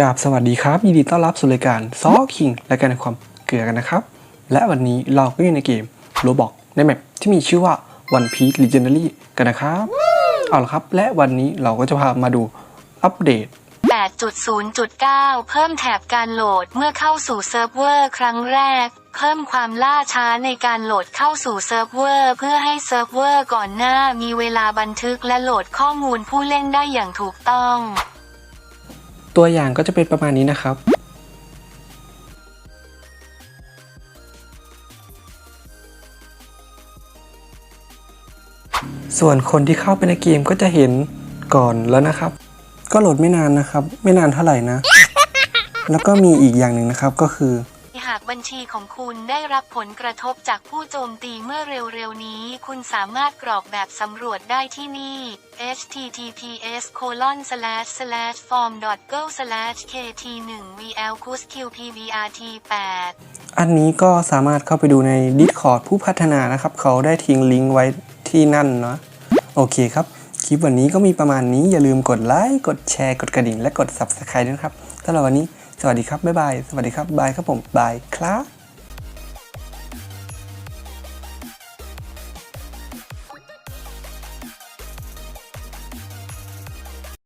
กราบสวัสดีครับยินดีต้อนรับสู่รายการซอคิงและการในความเกลือกันนะครับ และวันนี้เราก็อยู่ในเกมโรบอกในแมปที่มีชื่อว่า One Piece Legendary กันนะครับ เอาละครับ และวันนี้เราก็จะพามาดูอัปเดต 8.0.9 เพิ่มแถบการโหลดเมื่อเข้าสู่เซิร์ฟเวอร์ครั้งแรก เพิ่มความล่าช้าในการโหลดเข้าสู่เซิร์ฟเวอร์เพื่อให้เซิร์ฟเวอร์ก่อนหน้ามีเวลาบันทึกและโหลดข้อมูลผู้เล่นได้อย่างถูกต้อง ตัวอย่างก็จะเป็นประมาณนี้นะครับส่วนคนที่เข้าไปในเกมก็จะเห็นก่อนแล้วนะครับ ก็โหลดไม่นานนะครับ ไม่นานเท่าไหร่นะ แล้วก็มีอีกอย่างหนึ่งนะครับก็คือากบัญชีของคุณได้รับผลกระทบจากผู้โจมตีเมื่อเร็วๆนี้ คุณสามารถกรอกแบบสำรวจได้ที่นี่ https colon slash slash form go slash kt 1 vl qpbrt 8อันนี้ก็สามารถเข้าไปดูใน Discord ผู้พัฒนานะครับ เขาได้ทิ้งลิงก์ไว้ที่นั่นเนาะโอเคครับ คลิปวันนี้ก็มีประมาณนี้อย่าลืมกดไลค์กดแชร์กดกระดิ่งและกด Subscribe ด้วยครับสำหรับวันนี้ สวัสดีครับบ๊ายบายสวัสดีครับบายครับผมบายครับ